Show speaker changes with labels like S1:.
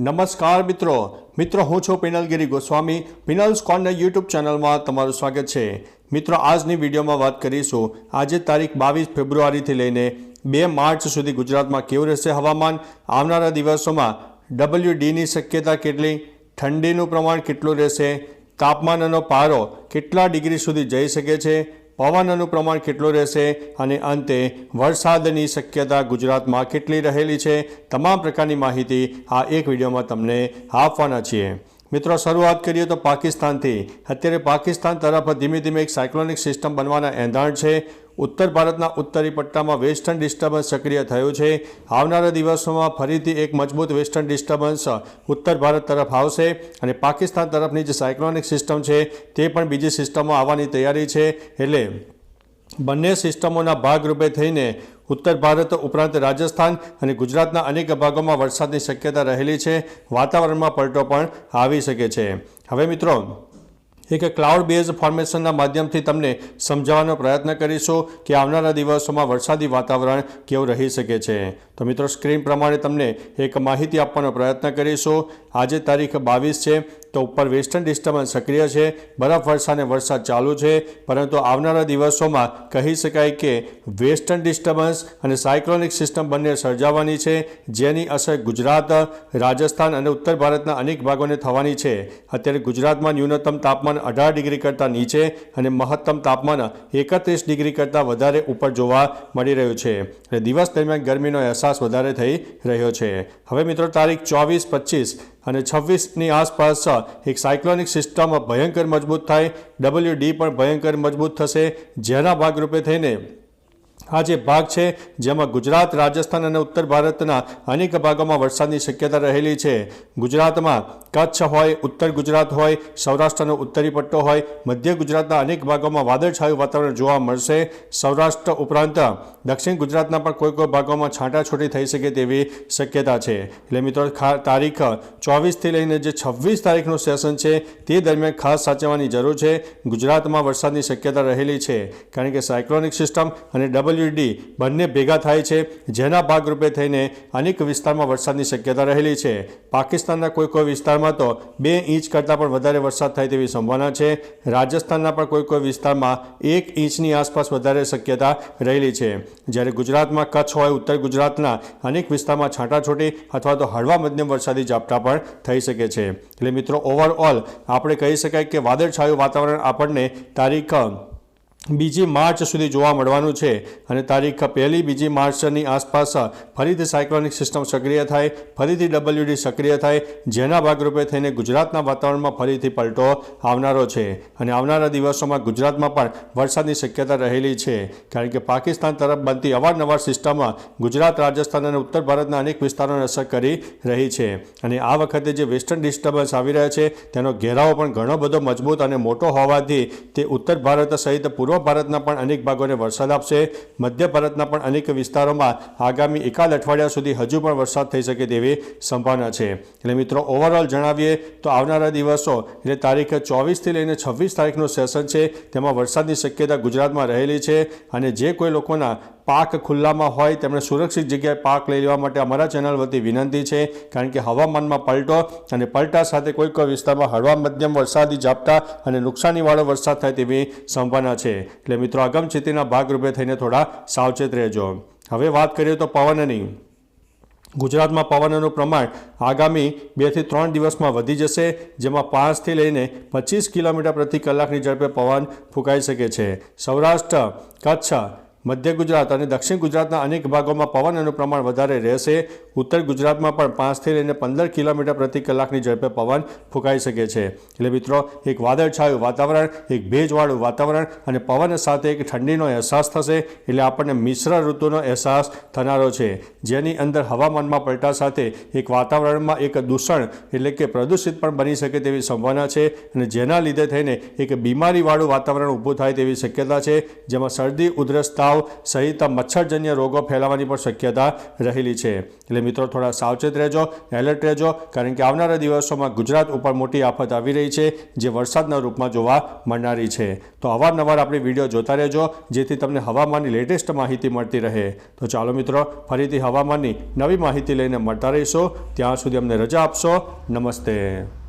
S1: નમસ્કાર મિત્રો. મિત્રો, હું છું પિનલગીરી ગોસ્વામી. પિનલ્સ કોર્નર યુટ્યુબ ચેનલમાં તમારું સ્વાગત છે. મિત્રો, આજની વિડીયોમાં વાત કરીશું. આજે તારીખ બાવીસ ફેબ્રુઆરીથી લઈને બે માર્ચ સુધી ગુજરાતમાં કેવું રહેશે હવામાન? આવનારા દિવસોમાં ડબલ્યુ ડીની શક્યતા કેટલી? ઠંડીનું પ્રમાણ કેટલું રહેશે? તાપમાનનો પારો કેટલા ડિગ્રી સુધી જઈ શકે છે? પવનનું પ્રમાણ કેટલું રહેશે અને અંતે વરસાદની શક્યતા ગુજરાતમાં કેટલી રહેલી છે, તમામ પ્રકારની માહિતી આ એક વિડીયોમાં તમને આપવાના છીએ. મિત્રો, શરૂઆત કરીએ તો પાકિસ્તાનથી. અત્યારે પાકિસ્તાન તરફ ધીમે ધીમે એક સાયક્લોનિક સિસ્ટમ બનવાના એંધાણ છે. ઉત્તર ભારતના ઉત્તરી પટ્ટામાં વેસ્ટર્ન ડિસ્ટર્બન્સ સક્રિય થયું છે. આવનારા દિવસોમાં ફરીથી એક મજબૂત વેસ્ટર્ન ડિસ્ટર્બન્સ ઉત્તર ભારત તરફ આવશે અને પાકિસ્તાન તરફની જે સાયક્લોનિક સિસ્ટમ છે તે પણ બીજી સિસ્ટમમાં આવવાની તૈયારી છે. એટલે બંને સિસ્ટમોના ભાગરૂપે થઈને ઉત્તર ભારત ઉપરાંત રાજસ્થાન અને ગુજરાતના અનેક ભાગોમાં વરસાદની શક્યતા રહેલી છે. વાતાવરણમાં પલટો પણ આવી શકે છે. હવે મિત્રો એક ક્લાઉડ બેઝ ફોર્મેશનના માધ્યમથી તમને સમજાવવાનો પ્રયત્ન કરીશું કે આવનારા દિવસોમાં વરસાદી વાતાવરણ કેવું રહી શકે છે. તો મિત્રો સ્ક્રીન પ્રમાણે તમને એક માહિતી આપવાનો પ્રયત્ન કરીશું. આજે તારીખ બાવીસ છે. તો ઉપર વેસ્ટર્ન ડિસ્ટર્બન્સ સક્રિય છે, બરફ વર્ષા અને વરસાદ ચાલુ છે, પરંતુ આવનારા દિવસોમાં કહી શકાય કે વેસ્ટર્ન ડિસ્ટર્બન્સ અને સાયક્લોનિક સિસ્ટમ બંને સર્જાવાની છે, જેની અસર ગુજરાત, રાજસ્થાન અને ઉત્તર ભારતના અનેક ભાગોને થવાની છે. અત્યારે ગુજરાતમાં ન્યૂનતમ તાપમાન અઢાર ડિગ્રી કરતાં નીચે અને મહત્તમ તાપમાન એકત્રીસ ડિગ્રી કરતાં વધારે ઉપર જોવા મળી રહ્યું છે. અને દિવસ દરમિયાન ગરમીનો અહેસાસ વધારે થઈ રહ્યો છે. હવે મિત્રો તારીખ ચોવીસ, પચીસ અને છવ્વીસની આસપાસ એક સાયક્લોનિક સિસ્ટમ ભયંકર મજબૂત થાય ડબલ્યુ ડી પણ ભયંકર મજબૂત થશે, જેના ભાગરૂપે થઈને આ જે ભાગ છે, જેમાં ગુજરાત, રાજસ્થાન અને ઉત્તર ભારતના અનેક ભાગોમાં વરસાદની શક્યતા રહેલી છે. ગુજરાતમાં કચ્છ હોય, ઉત્તર ગુજરાત હોય, સૌરાષ્ટ્રનો ઉત્તરી પટ્ટો હોય, મધ્ય ગુજરાતના અનેક ભાગોમાં વાદળછાયું વાતાવરણ જોવા મળશે. સૌરાષ્ટ્ર ઉપરાંત દક્ષિણ ગુજરાતના પણ કોઈ કોઈ ભાગોમાં છાંટાછૂટી થઈ શકે તેવી શક્યતા છે. એટલે મિત્રો તારીખ ચોવીસથી લઈને જે છવ્વીસ તારીખનું સેશન છે, તે દરમિયાન ખાસ સાચવવાની જરૂર છે. ગુજરાતમાં વરસાદની શક્યતા રહેલી છે. કારણ કે સાયક્લોનિક સિસ્ટમ અને ડબલ્યુડી બંને ભેગા થાય છે, જેના ભાગરૂપે થઈને અનેક વિસ્તારમાં વરસાદની શક્યતા રહેલી છે. પાકિસ્તાનના કોઈ કોઈ વિસ્તારમાં તો બે ઇંચ કરતાં પણ વધારે વરસાદ થાય તેવી સંભાવના છે. રાજસ્થાનના પણ કોઈ કોઈ વિસ્તારમાં એક ઇંચની આસપાસ વધારે શક્યતા રહેલી છે. જ્યારે ગુજરાતમાં કચ્છ હોય, ઉત્તર ગુજરાતના અનેક વિસ્તારમાં છાંટાછોટી અથવા તો હળવા મધ્યમ વરસાદી ઝાપટા પણ થઈ શકે છે. એટલે મિત્રો ઓવરઓલ આપણે કહી શકાય કે વાદળછાયું વાતાવરણ આપણને તારીખ બીજી માર્ચ સુધી જોવા મળવાનું છે અને તારીખ પહેલી બીજી માર્ચની આસપાસ ફરીથી સાયક્લોનિક સિસ્ટમ સક્રિય થાય, ફરીથી ડબલ્યુડી સક્રિય થાય, જેના ભાગરૂપે થઈને ગુજરાતના વાતાવરણમાં ફરીથી પલટો આવનારો છે. અને આવનારા દિવસોમાં ગુજરાતમાં પણ વરસાદની શક્યતા રહેલી છે. કારણ કે પાકિસ્તાન તરફ બનતી અવારનવાર સિસ્ટમમાં ગુજરાત, રાજસ્થાન અને ઉત્તર ભારતના અનેક વિસ્તારોને અસર કરી રહી છે. અને આ વખતે જે વેસ્ટર્ન ડિસ્ટર્બન્સ આવી રહ્યા છે, તેનો ઘેરાવો પણ ઘણો બધો મજબૂત અને મોટો હોવાથી તે ઉત્તર ભારત સહિત પૂર્વ પૂર્વ ભારતના પણ અનેક ભાગોને વરસાદ આપશે. મધ્ય ભારતના પણ અનેક વિસ્તારોમાં આગામી એકાદ અઠવાડિયા સુધી હજુ પણ વરસાદ થઈ શકે તેવી સંભાવના છે. એટલે મિત્રો ઓવરઓલ જણાવીએ તો આવનારા દિવસો, એટલે તારીખ ચોવીસથી લઈને છવ્વીસ તારીખનું સેશન છે. તેમાં વરસાદની શક્યતા ગુજરાતમાં રહેલી છે અને જે કોઈ લોકોના પાક ખુલ્લામાં હોય, તેમણે સુરક્ષિત જગ્યાએ પાક લઈ લેવા માટે અમારા ચેનલ વતી વિનંતી છે. કારણ કે હવામાનમાં પલટો અને પલટા સાથે કોઈ કોઈ વિસ્તારમાં હળવા મધ્યમ વરસાદી ઝાપટા અને નુકસાનીવાળો વરસાદ થાય તેવી સંભાવના છે. એટલે મિત્રો અગમચેતીના ભાગરૂપે થઈને થોડા સાવચેત રહેજો. હવે વાત કરીએ તો પવનની. ગુજરાતમાં પવનનું પ્રમાણ આગામી બેથી ત્રણ દિવસમાં વધી જશે, જેમાં પાંચથી લઈને પચીસ કિલોમીટર પ્રતિ કલાકની ઝડપે પવન ફૂંકાઈ શકે છે. સૌરાષ્ટ્ર, કચ્છ મધ્ય ગુજરાત અને દક્ષિણ ગુજરાતના અનેક ભાગોમાં પવનનું પ્રમાણ વધારે રહેશે. ઉત્તર ગુજરાતમાં પણ પાંચથી લઈને પંદર કિલોમીટર પ્રતિ કલાકની ઝડપે પવન ફૂંકાઈ શકે છે. એટલે મિત્રો, એક વાદળછાયું વાતાવરણ, એક ભેજવાળું વાતાવરણ અને પવન સાથે એક ઠંડીનો અહેસાસ થશે એટલે આપણને મિશ્ર ઋતુનો અહેસાસ થનારો છે. જેની અંદર હવામાનમાં પલટા સાથે એક વાતાવરણમાં એક દૂષણ એટલે કે પ્રદૂષિત પણ બની શકે તેવી સંભાવના છે અને જેના લીધે થઈને એક બીમારીવાળું વાતાવરણ ઊભું થાય તેવી શક્યતા છે. જેમાં શરદી, ઉધરસ તાવ તાવ સહિત મચ્છરજન્ય રોગો ફેલાવાની પણ શક્યતા રહેલી છે. એટલે મિત્રો, થોડા સાવચેત રહેજો, એલર્ટ રહેજો, કારણ કે આવનારા દિવસોમાં ગુજરાત ઉપર મોટી આફત આવી રહી છે, જે વરસાદના રૂપમાં જોવા મળનારી છે. તો અવારનવાર આપણે વીડિયો જોતા રહેજો, જેથી તમને હવામાનની લેટેસ્ટ માહિતી મળતી રહે. તો ચાલો મિત્રો, ફરીથી હવામાનની નવી માહિતી લઈને મળતા રહીશું. ત્યાં સુધી અમને રજા આપશો. નમસ્તે.